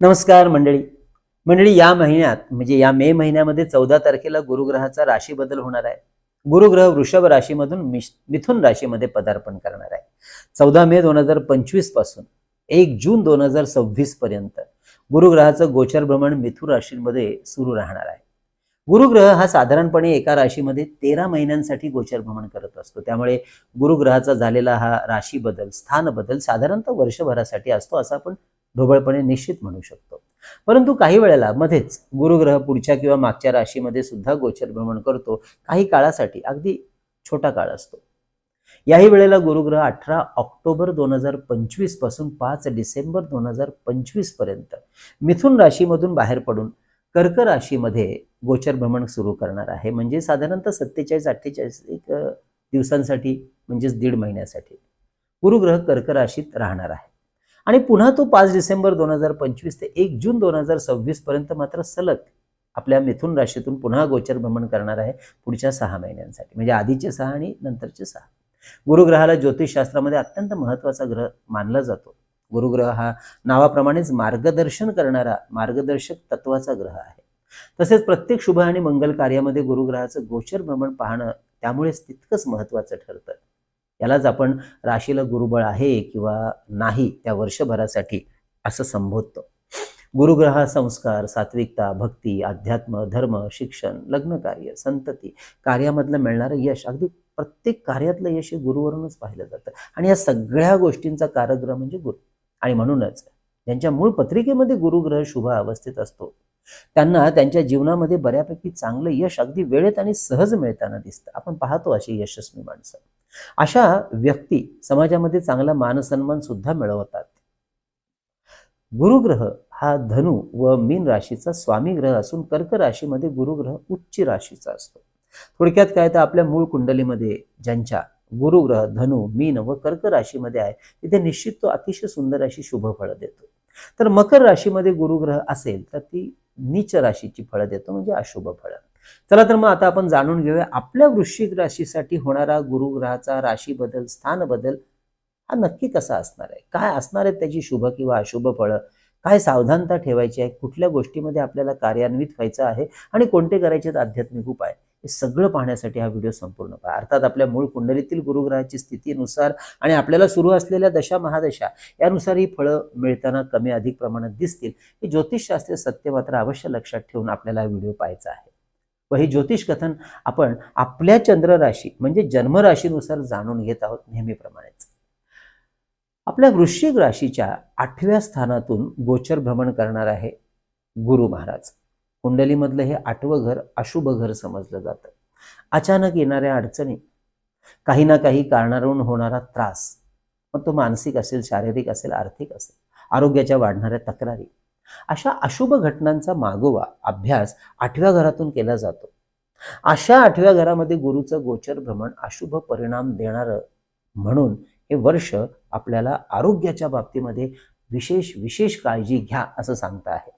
नमस्कार मंडळी. मंडळी या महिन्यात म्हणजे या मे महिन्यामध्ये चौदा तारखेला गुरुग्रहाचा राशी बदल होणार आहे. गुरुग्रह वृषभ राशीमधून मिथुन राशीमध्ये पदार्पण करणार आहे. चौदा मे दोन हजार पंचवीसपासून एक जून दोन हजार सव्वीस पर्यंत गुरुग्रहाचं गोचर भ्रमण मिथुन राशीमध्ये सुरू राहणार आहे. गुरुग्रह हा साधारणपणे एका राशीमध्ये तेरा महिन्यांसाठी गोचर भ्रमण करत असतो. त्यामुळे गुरुग्रहाचा झालेला हा राशी बदल स्थान बदल साधारणतः वर्षभरासाठी असतो असं आपण ढोबळपणे निश्चित म्हणू शकतो. परंतु काही वेळेला मध्येच गुरुग्रह पुढच्या किंवा मागच्या राशीमध्ये सुद्धा गोचर भ्रमण करतो. काही काळासाठी अगदी छोटा काळ असतो. याही वेळेला गुरुग्रह अठरा ऑक्टोबर दोन हजार पंचवीसपासून पाच डिसेंबर दोन हजार पंचवीसपर्यंत मिथुन राशीमधून बाहेर पडून कर्क राशीमध्ये गोचर भ्रमण सुरू करणार आहे. म्हणजे साधारणतः सत्तेचाळीस अठ्ठेचाळीस एक दिवसांसाठी म्हणजेच दीड महिन्यासाठी गुरुग्रह कर्क राशीत राहणार आहे. आणि पुन्हा तो पाच डिसेंबर दोन हजार पंचवीस ते एक जून दोन हजार सव्वीस पर्यंत मात्र सलग आपल्या मिथुन राशीतून पुन्हा गोचर भ्रमण करणार आहे पुढच्या सहा महिन्यांसाठी. म्हणजे आधीचे सहा आणि नंतरचे सहा. गुरुग्रहाला ज्योतिषशास्त्रामध्ये अत्यंत महत्त्वाचा ग्रह मानला जातो. गुरुग्रह हा नावाप्रमाणेच मार्गदर्शन करणारा मार्गदर्शक तत्वाचा ग्रह आहे. तसेच प्रत्येक शुभ आणि मंगल कार्यामध्ये गुरुग्रहाचं गोचर भ्रमण पाहणं त्यामुळेच तितकंच महत्वाचं ठरतं. यालाच आपण राशीला गुरुबळ आहे किंवा नाही त्या वर्षभरासाठी असं संबोधतो. गुरुग्रह संस्कार सात्विकता भक्ती अध्यात्म धर्म शिक्षण लग्न कार्य संतती कार्यामधलं मिळणारं यश अगदी प्रत्येक कार्यातलं यश हे गुरुवरूनच पाहिलं जातं. आणि या सगळ्या गोष्टींचा कारग्रह म्हणजे गुरु. आणि म्हणूनच ज्यांच्या मूळ पत्रिकेमध्ये गुरुग्रह शुभ अवस्थेत असतो त्यांना त्यांच्या जीवनामध्ये बऱ्यापैकी चांगलं यश अगदी वेळेत आणि सहज मिळताना दिसतं. आपण पाहतो अशी यशस्वी माणसं. अशा व्यक्ती समाजामध्ये चांगला मानसन्मान सुद्धा मिळवतात. गुरुग्रह हा धनु व मीन राशीचा स्वामी ग्रह असून कर्क राशीमध्ये गुरुग्रह उच्च राशीचा असतो. थोडक्यात काय तर आपल्या मूळ कुंडलीमध्ये ज्यांच्या गुरुग्रह धनु मीन व कर्क राशीमध्ये आहे तिथे निश्चित तो अतिशय सुंदर अशी शुभ फळं देतो. तर मकर राशीमध्ये गुरुग्रह असेल तर ती नीच राशीची फळं देतो म्हणजे अशुभ फळं. चला तर मग आता आपण जाणून घेऊया आपल्या वृश्चिक राशीसाठी होणारा गुरुग्रहाचा राशी बदल स्थान बदल हा नक्की कसा असणार आहे? काय असणार आहेत त्याची शुभ किंवा अशुभ फळं? काय सावधानता ठेवायची आहे? कुठल्या गोष्टीमध्ये आपल्याला कार्यान्वित व्हायचं आहे? आणि कोणते करायचे आध्यात्मिक उपाय? हे सगळं पाहण्यासाठी हा व्हिडिओ संपूर्ण पहा. अर्थात आपल्या मूळ कुंडलीतील गुरुग्रहाची स्थितीनुसार आणि आपल्याला सुरू असलेल्या दशा महादशा यानुसार ही फळं मिळताना कमी अधिक प्रमाणात दिसतील. हे ज्योतिषशास्त्रीय सत्य मात्र अवश्य लक्षात ठेवून आपल्याला हा व्हिडिओ पाहायचा आहे. व हे ज्योतिष कथन आपण आपल्या चंद्र राशी म्हणजे जन्मराशीनुसार जाणून घेत आहोत नेहमीप्रमाणेच. आपल्या वृश्चिक राशीच्या आठव्या स्थानातून गोचर भ्रमण करणार आहे गुरु महाराज. कुंडलीमधलं हे आठवं घर अशुभ घर समजलं जातं. अचानक येणाऱ्या अडचणी काही ना काही कारणावरून होणारा त्रास मग तो मानसिक असेल शारीरिक असेल आर्थिक असेल आरोग्याच्या वाढणाऱ्या तक्रारी अशा अशुभ घटनांचा मागोवा अभ्यास आठव्या घरातून केला जातो. अशा आठव्या घरामध्ये गुरुचं गोचर भ्रमण अशुभ परिणाम देणारं म्हणून हे वर्ष आपल्याला आरोग्याच्या बाबतीमध्ये विशेष विशेष काळजी घ्या असं सांगता आहे.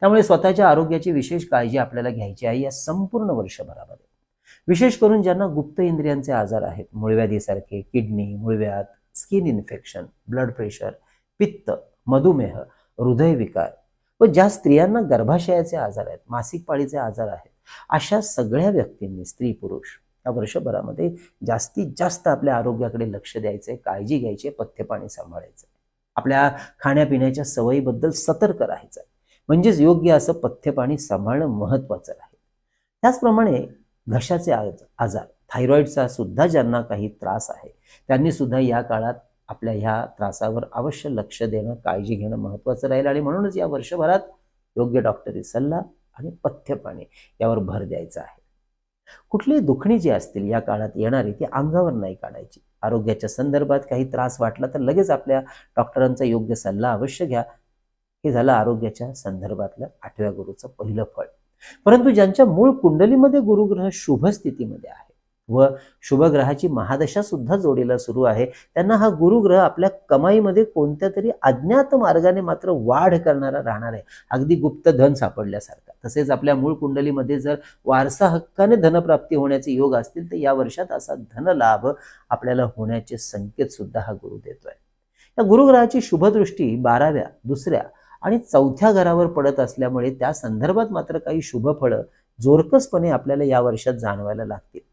त्यामुळे स्वतःच्या आरोग्याची विशेष काळजी आपल्याला घ्यायची आहे या संपूर्ण वर्षभरामध्ये. विशेष करून ज्यांना गुप्त इंद्रियांचे आजार आहेत मुळव्याधीसारखे किडनी मुळव्याध स्किन इन्फेक्शन ब्लड प्रेशर पित्त मधुमेह हृदयविकार व ज्या स्त्रियांना गर्भाशयाचे आजार आहेत मासिक पाळीचे आजार आहेत अशा सगळ्या व्यक्तींनी स्त्री पुरुष या वर्षभरामध्ये जास्तीत जास्त आपल्या आरोग्याकडे लक्ष द्यायचंय काळजी घ्यायची पथ्यपाणी सांभाळायचं आपल्या खाण्यापिण्याच्या सवयीबद्दल सतर्क राहायचं म्हणजेच योग्य असं पथ्यपाणी सांभाळणं महत्वाचं आहे. त्याचप्रमाणे घशाचे आजार थायरॉईडचा सुद्धा ज्यांना काही त्रास आहे त्यांनी सुद्धा या काळात आपल्या ह्या त्रासावर अवश्य लक्ष देणं काळजी घेणं महत्त्वाचं राहील आणि म्हणूनच या वर्षभरात योग्य डॉक्टरी सल्ला आणि पथ्यपाणी यावर भर द्यायचा आहे. कुठली दुखणी जी असतील या काळात येणारी ती अंगावर नाही काढायची. आरोग्याच्या संदर्भात काही त्रास वाटला तर लगेच आपल्या डॉक्टरांचा योग्य सल्ला अवश्य घ्या. हे झालं आरोग्याच्या संदर्भातलं आठव्या गुरुचं पहिलं फळ. परंतु ज्यांच्या मूळ कुंडलीमध्ये गुरुग्रह शुभ स्थितीमध्ये आहे व शुभग्रहाची महादशा सुद्धा जोडीला सुरू आहे. त्यांना हा गुरुग्रह आपल्या कमाईमध्ये कोणत्या तरी अज्ञात मार्गाने मात्र वाढ करणारा राहणार आहे. अगदी गुप्त धन सापडल्यासारखा. तसेच आपल्या मूळ कुंडलीमध्ये जर वारसा हक्काने धनप्राप्ती होण्याचे योग असतील तर या वर्षात असा धनलाभ आपल्याला होण्याचे संकेत सुद्धा हा गुरु देतोय. या गुरुग्रहाची शुभदृष्टी बाराव्या दुसऱ्या आणि चौथ्या घरावर पडत असल्यामुळे त्या संदर्भात मात्र काही शुभ फळं जोरकसपणे आपल्याला या वर्षात जाणवायला लागतील.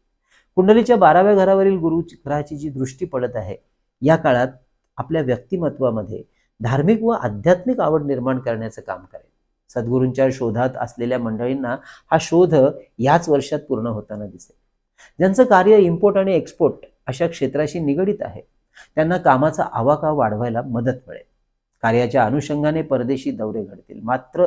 कुंडलीच्या बाराव्या घरावरील गुरु ग्रहाची जी दृष्टी पडत आहे या काळात आपल्या व्यक्तिमत्वामध्ये धार्मिक व आध्यात्मिक आवड निर्माण करण्याचं काम करेल. सद्गुरूंच्या शोधात असलेल्या मंडळींना हा शोध याच वर्षात पूर्ण होताना दिसेल. ज्यांचं कार्य इम्पोर्ट आणि एक्सपोर्ट अशा क्षेत्राशी निगडित आहे त्यांना कामाचा आवाका वाढवायला मदत मिळेल. कार्याच्या अनुषंगाने परदेशी दौरे घडतील. मात्र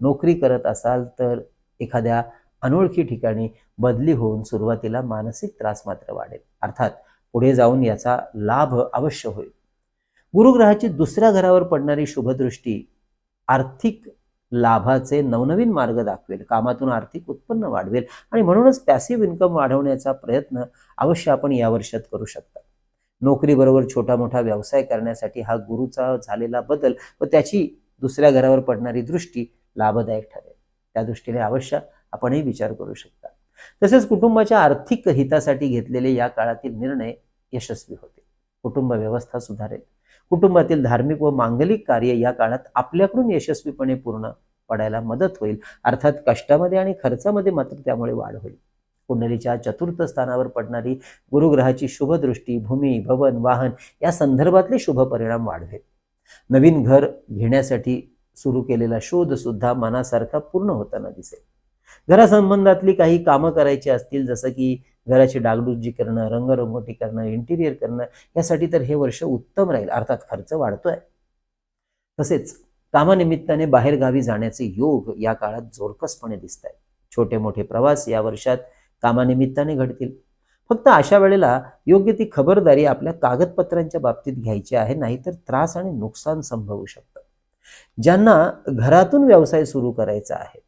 नोकरी करत असाल तर एखाद्या अनोळखी ठिकाणी बदली होऊन सुरुवातीला मानसिक त्रास मात्र वाढेल. अर्थात पुढे जाऊन याचा लाभ अवश्य होईल. गुरुग्रहाची दुसऱ्या घरावर पडणारी शुभदृष्टी आर्थिक लाभाचे नवनवीन मार्ग दाखवेल. कामातून आर्थिक उत्पन्न वाढवेल आणि म्हणूनच पॅसिव्ह इन्कम वाढवण्याचा प्रयत्न अवश्य आपण या वर्षात करू शकता. नोकरीबरोबर छोटा मोठा व्यवसाय करण्यासाठी हा गुरुचा झालेला बदल व त्याची दुसऱ्या घरावर पडणारी दृष्टी लाभदायक ठरेल. त्या दृष्टीने अवश्य आपणही विचार करू शकता. तसेच कुटुंबाच्या आर्थिक हितासाठी घेतलेले या काळातील निर्णय यशस्वी होते. कुटुंब व्यवस्था सुधारेल. कुटुंबातील धार्मिक व मांगलिक कार्य या काळात आपल्याकडून यशस्वीपणे पूर्ण पडायला मदत होईल. अर्थात कष्टामध्ये आणि खर्चामध्ये मात्र त्यामुळे वाढ होईल. कुंडलीच्या चतुर्थ स्थानावर पडणारी गुरुग्रहाची शुभदृष्टी भूमी भवन वाहन या संदर्भातले शुभ परिणाम वाढवेल. नवीन घर घेण्यासाठी सुरू केलेला शोध सुद्धा मनासारखा पूर्ण होताना दिसेल. घरासंबंधातली काही कामं करायची असतील जसं की घराची डागडुजी करणं रंगरंगोटी करणं इंटिरियर करणं यासाठी तर हे वर्ष उत्तम राहील. अर्थात खर्च वाढतोय. तसेच कामानिमित्ताने बाहेर गावी जाण्याचे योग या काळात जोरकसपणे दिसत आहेत छोटे मोठे प्रवास या वर्षात कामानिमित्ताने घडतील. फक्त अशा वेळेला योग्य ती खबरदारी आपल्या कागदपत्रांच्या बाबतीत घ्यायची आहे नाहीतर त्रास आणि नुकसान संभवू शकतं. ज्यांना घरातून व्यवसाय सुरू करायचा आहे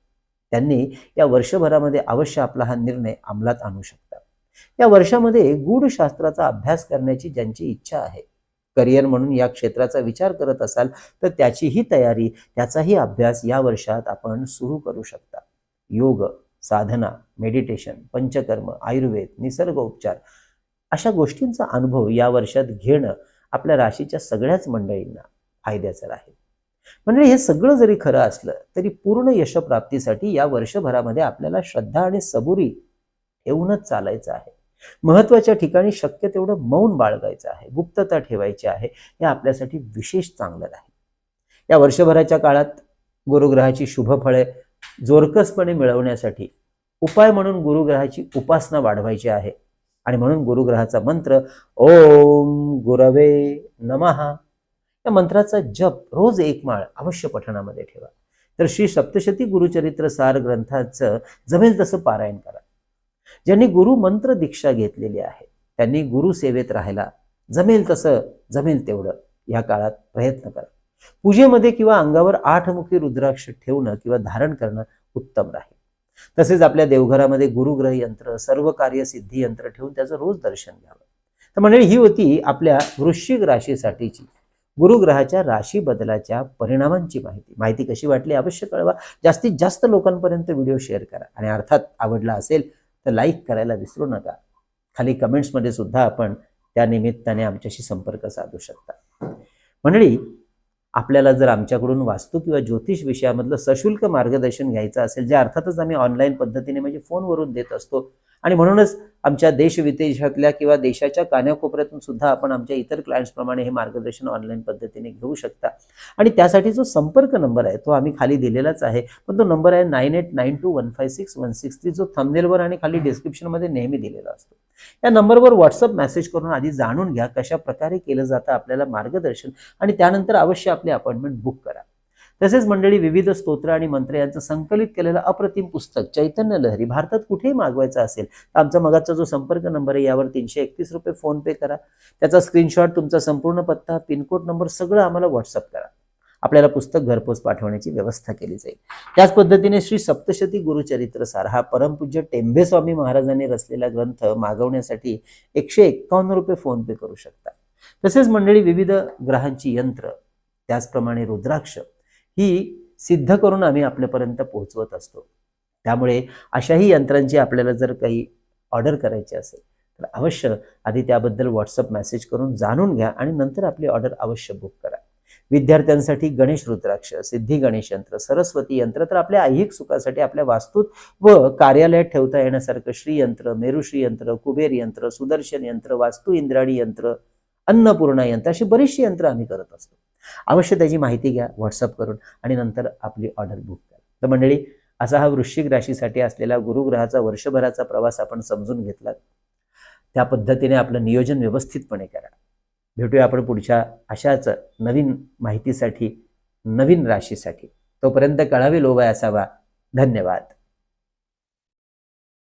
त्यांनी या वर्षभरामध्ये अवश्य आपला हा निर्णय अंमलात आणू शकतात. या वर्षामध्ये गूढशास्त्राचा अभ्यास करण्याची ज्यांची इच्छा आहे करिअर म्हणून या क्षेत्राचा विचार करत असाल तर त्याचीही तयारी त्याचाही अभ्यास या वर्षात आपण सुरू करू शकता. योग साधना मेडिटेशन पंचकर्म आयुर्वेद निसर्ग उपचार अशा गोष्टींचा अनुभव या वर्षात घेणं आपल्या राशीच्या सगळ्याच मंडळींना फायद्याचं राहील. म्हणजे हे सगळं जरी खरं असलं तरी पूर्ण यशप्राप्तीसाठी या वर्षभरामध्ये आपल्याला श्रद्धा आणि सबुरी ठेवूनच चालायचं आहे. महत्त्वाच्या ठिकाणी शक्य तेवढं मौन बाळगायचं आहे गुप्तता ठेवायची आहे हे आपल्यासाठी विशेष चांगलं राहील या वर्षभराच्या काळात गुरुग्रहाची शुभ फळे जोरकसपणे मिळवण्यासाठी उपाय म्हणून गुरुग्रहाची उपासना वाढवायची आहे. आणि म्हणून गुरुग्रहाचा मंत्र ओम गुरवे नमहा या मंत्राचा जप रोज एक माळ अवश्य पठणामध्ये ठेवा. तर श्री सप्तशती गुरुचरित्र सार ग्रंथाचं जमेल तसं पारायण करा. ज्यांनी गुरु मंत्र दीक्षा घेतलेली आहे त्यांनी गुरु सेवेत राहायला जमेल तसं जमेल तेवढं या काळात प्रयत्न करा. पूजेमध्ये किंवा अंगावर आठमुखी रुद्राक्ष ठेवणं किंवा धारण करणं उत्तम राहील. तसेच आपल्या देवघरामध्ये गुरुग्रह यंत्र सर्व कार्य सिद्धी यंत्र ठेवून त्याचं रोज दर्शन घ्यावं. तर मंडळी ही होती आपल्या वृश्चिक राशीसाठीची गुरुग्रहाच्या राशी बदलाच्या परिणामांची माहिती. माहिती कशी वाटली अवश्य कळवा. जास्तीत जास्त लोकांपर्यंत व्हिडिओ शेअर करा. आणि अर्थात आवडला असेल तर लाईक करायला विसरू नका. खाली कमेंट्समध्ये सुद्धा आपण त्या निमित्ताने आमच्याशी संपर्क साधू शकता. मंडळी आपल्याला जर आमच्याकडून वास्तू किंवा ज्योतिष विषयामधलं सशुल्क मार्गदर्शन घ्यायचं असेल जे अर्थातच आम्ही ऑनलाईन पद्धतीने म्हणजे फोनवरून देत असतो आणि म्हणूनच आमच्या देश विदेशातल्या किंवा देशाच्या कान्याकोपऱ्यातून सुद्धा आपण आमच्या इतर क्लायंट्सप्रमाणे हे मार्गदर्शन ऑनलाईन पद्धतीने घेऊ शकता. आणि त्यासाठी जो संपर्क नंबर आहे तो आम्ही खाली दिलेलाच आहे. पण तो नंबर आहे nine eight nine two one five six one six three जो थंबनेलवर आणि खाली डिस्क्रिप्शनमध्ये नेहमी दिलेला असतो. या नंबरवर व्हॉट्सअप मेसेज करून आधी जाणून घ्या कशा प्रकारे केलं जातं आपल्याला मार्गदर्शन. आणि त्यानंतर अवश्य आपली अपॉइंटमेंट बुक करा. तसेच मंडळी विविध स्तोत्र आणि मंत्र यांचं संकलित केलेलं अप्रतिम पुस्तक चैतन्य लहरी भारतात कुठेही मागवायचं असेल तर आमचा मगाचा जो संपर्क नंबर आहे यावर तीनशे एकतीस रुपये फोन पे करा. त्याचा स्क्रीनशॉट तुमचा संपूर्ण पत्ता पिनकोड नंबर सगळं आम्हाला व्हॉट्सअप करा. आपल्याला पुस्तक घरपोच पाठवण्याची व्यवस्था केली जाईल. त्याच पद्धतीने श्री सप्तशती गुरुचरित्र सार हा परमपूज्य टेंबे स्वामी महाराजांनी रचलेला ग्रंथ मागवण्यासाठी एकशे एक्कावन्न रुपये फोन पे करू शकता. तसेच मंडळी विविध ग्रहांची यंत्र त्याचप्रमाणे रुद्राक्ष ही सिद्ध करून आम्ही आपल्यापर्यंत पोहोचवत असतो. त्यामुळे अशाही यंत्रांची आपल्याला जर काही ऑर्डर करायची असेल तर अवश्य आधी त्याबद्दल व्हॉट्सअप मेसेज करून जाणून घ्या आणि नंतर आपली ऑर्डर अवश्य बुक करा. विद्यार्थ्यांसाठी गणेश रुद्राक्ष सिद्धी गणेश यंत्र सरस्वती यंत्र तर आपल्या ऐहिक सुखासाठी आपल्या वास्तूत व कार्यालयात ठेवता येण्यासारखं श्रीयंत्र मेरुश्री यंत्र कुबेर यंत्र सुदर्शन यंत्र वास्तू इंद्राणी यंत्र अन्नपूर्णा यंत्र अशी बरीचशी यंत्र आम्ही करत असतो. अवश्य त्याची माहिती घ्या व्हॉट्सअप करून आणि नंतर आपली ऑर्डर बुक करा. तर मंडळी असा हा वृश्चिक राशीसाठी असलेला गुरुग्रहाचा वर्षभराचा प्रवास आपण समजून घेतला त्या पद्धतीने आपलं नियोजन व्यवस्थितपणे करा. भेटूया आपण पुढच्या अशाच नवीन माहितीसाठी नवीन राशीसाठी. तोपर्यंत कळावी लोबाय असावा. धन्यवाद.